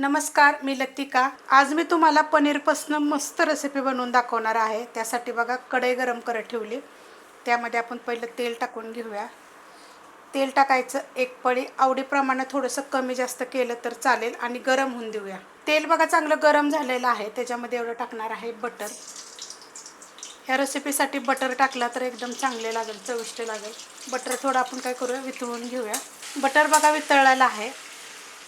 नमस्कार मी लतिका. आज मी तुम्हाला पनीरपासनं मस्त रेसिपी बनवून दाखवणार आहे. त्यासाठी बघा कढई गरम करत ठेवली. त्यामध्ये आपण पहिलं तेल टाकून घेऊया. तेल टाकायचं एक पळी. आवडीप्रमाणे थोडंसं कमी जास्त केलं तर चालेल आणि गरम होऊन देऊया. तेल बघा चांगलं गरम झालेलं आहे. त्याच्यामध्ये एवढं टाकणार आहे बटर. ह्या रेसिपीसाठी बटर टाकला तर एकदम चांगले लागेल चविष्ट लागेल. बटर थोडं आपण काय करूया वितळून घेऊया. बटर बघा वितळलेलं आहे.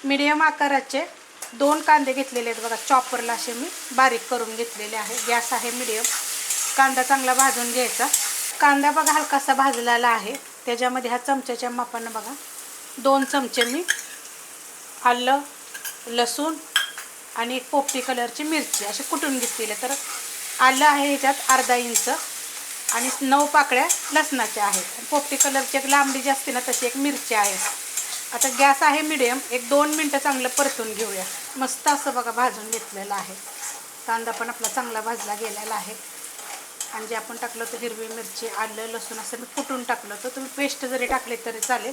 मीडियम आकाराचे. दोन कांदे घेतलेले आहेत बघा चॉपरला असे मी बारीक करून घेतलेले आहे. गॅस आहे मिडियम कांदा चांगला भाजून घ्यायचा. कांदा बघा हलकासा भाजलेला आहे. त्याच्यामध्ये ह्या चमच्याच्या मापानं बघा दोन चमचे मी आलं लसूण आणि एक पोपटी कलरची मिरची अशी कुटून घेतलेले. तर आलं आहे ह्याच्यात अर्धा इंच आणि नऊ पाकळ्या लसणाच्या आहेत. पोपटी कलरची एक लांबडी जी असते ना तशी एक मिरची आहे. आता गॅस आहे मिडियम एक दोन मिनटं चांगलं परतून घेऊया. मस्त असं बघा भाजून घेतलेलं आहे. कांदा पण आपला चांगला भाजला गेलेला आहे. आणि जे आपण टाकलं होतं हिरवी मिरची आलं लसूण असं मी फुटून टाकलं होतं. तुम्ही पेस्ट जरी टाकले तरी चालेल.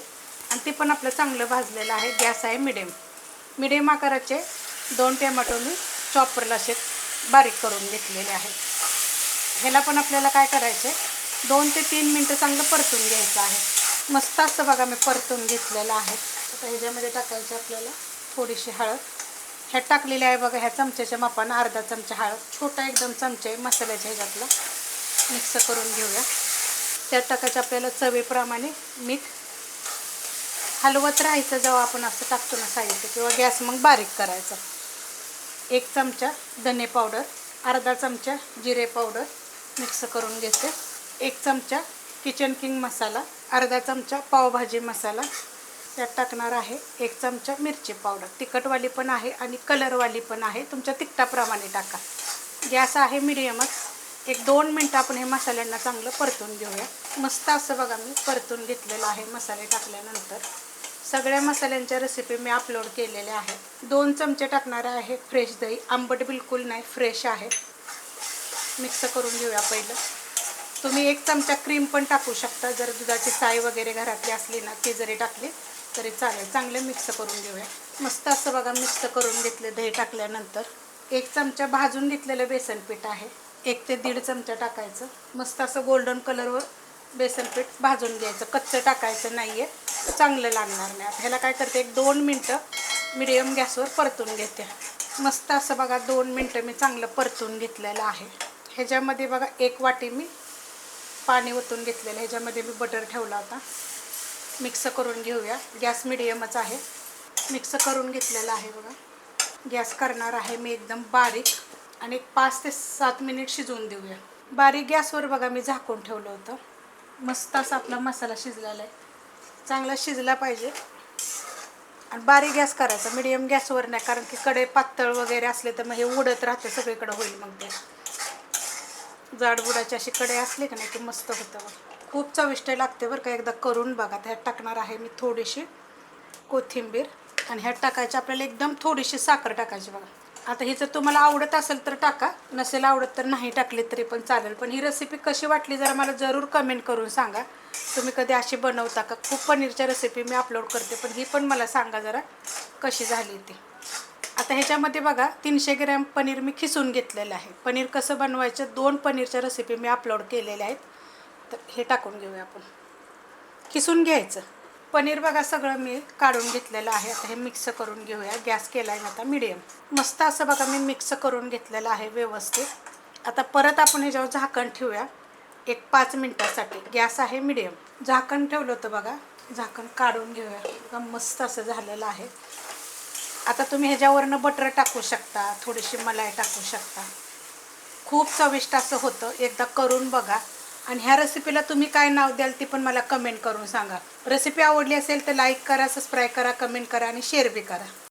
आणि ते पण आपलं चांगलं भाजलेलं आहे. गॅस आहे मिडियम मिडियम आकाराचे दोन टोमॅटो मी चॉपरला असे बारीक करून घेतलेले आहे ह्याला पण आपल्याला काय करायचं दोन ते तीन मिनटं चांगलं परतून घ्यायचं आहे. मस्त असं बघा मी परतून घेतलेलं आहे. आता ह्याच्यामध्ये टाकायचं आपल्याला थोडीशी हळद. ह्या टाकलेली आहे बघा ह्या चमच्याच्या मापानं अर्धा चमचा हळद. छोटा एकदम चमचा आहे मसाल्याच्या ह्याच्यातला. मिक्स करून घेऊया. त्यात टाकायचं आपल्याला चवीप्रमाणे मीठ. हलवत राहायचं जेव्हा आपण असं टाकतो ना साहित्य किंवा गॅस मग बारीक करायचा. एक चमचा धने पावडर अर्धा चमचा जिरे पावडर मिक्स करून घेते. एक चमचा किचन किंग मसाला अर्धा चमचा पावभाजी मसाला त्यात टाकणार आहे एक चमचा मिरची पावडर तिखटवाली पण आहे आणि कलरवाली पण आहे. तुमच्या तिखटाप्रमाणे टाका. गॅस आहे मिडियमच एक दोन मिनटं आपण हे मसाल्यांना चांगलं परतून घेऊया. मस्त असं बघा मी परतून घेतलेलं आहे मसाले टाकल्यानंतर. सगळ्या मसाल्यांच्या रेसिपी मी अपलोड केलेल्या आहेत. दोन चमचे टाकणार आहे फ्रेश दही. आंबट बिलकुल नाही फ्रेश आहे. मिक्स करून घेऊया पहिलं. तुम्ही एक चमचा क्रीम पण टाकू शकता. जर दुधाची साय वगैरे घरातली असली ना ती जरी टाकली तरी चालेल. चांगलं मिक्स करून घेऊया. मस्त असं बघा मिक्स करून घेतले दही टाकल्यानंतर. एक चमचा भाजून घेतलेलं बेसन पीठ आहे. एक ते दीड चमचा टाकायचं. मस्त असं गोल्डन कलरवर बेसन पीठ भाजून घ्यायचं. कच्चं टाकायचं नाही आहे चांगलं लागणार नाही. आता ह्याला काय करते एक दोन मिनटं मिडियम गॅसवर परतून घेते. मस्त असं बघा दोन मिनटं मी चांगलं परतून घेतलेलं आहे. ह्याच्यामध्ये बघा एक वाटी मी पाणी ओतून घेतलेलं ह्याच्यामध्ये मी बटर ठेवला होता. मिक्स करून घेऊया. गॅस मिडियमच आहे. मिक्स करून घेतलेला आहे बघा. गॅस करणार आहे मी एकदम बारीक. आणि एक पाच ते सात मिनिट शिजवून देऊया. बारीक गॅसवर बघा मी झाकून ठेवलं होतं. मस्त असा आपला मसाला शिजलेला आहे. चांगला शिजला पाहिजे. आणि बारीक गॅस करायचा. मिडियम गॅसवर नाही कारण की कडे पातळ वगैरे असले तर मग हे उडत राहते. सगळीकडे होईल मग ते. जाडबुडाची अशी कडे असले का नाही ते मस्त होतं खूप चविष्ट लागते बरं का एकदा करून बघा. ह्यात टाकणार आहे मी थोडीशी कोथिंबीर आणि ह्यात टाकायची आपल्याला एकदम थोडीशी साखर टाकायची बघा. आता ही जर तुम्हाला आवडत असेल तर टाका नसेल आवडत तर नाही टाकली तरी पण चालेल. पण ही रेसिपी कशी वाटली जरा मला जरूर कमेंट करून सांगा. तुम्ही कधी अशी बनवता का? खूप पनीरच्या रेसिपी मी अपलोड करते पण ही पण मला सांगा जरा कशी झाली ती. आता ह्याच्यामध्ये बघा तीनशे ग्रॅम पनीर मी खिसून घेतलेलं आहे. पनीर कसं बनवायचं दोन पनीरच्या रेसिपी मी अपलोड केलेल्या आहेत. तर हे टाकून घेऊया आपण. खिसून घ्यायचं. पनीर बघा सगळं मी काढून घेतलेलं आहे. आता हे मिक्स करून घेऊया. गॅस केला आहे आता मिडियम मस्त असं बघा मी मिक्स करून घेतलेलं आहे व्यवस्थित. आता परत आपण ह्याच्यावर झाकण ठेवूया. एक पाच मिनटासाठी. गॅस आहे मिडियम झाकण ठेवलं होतं बघा. झाकण काढून घेऊया. बघा मस्त असं झालेलं आहे. आता तुम्ही ह्याच्यावरनं बटर टाकू शकता थोडीशी मलाई टाकू शकता. खूप चविष्ट असं होतं. एकदा करून बघा. आणि ह्या रेसिपीला तुम्ही काय नाव द्याल ती पण मला कमेंट करून सांगा. रेसिपी आवडली असेल तर लाईक करा सबस्क्राईब करा कमेंट करा आणि शेअर बी करा.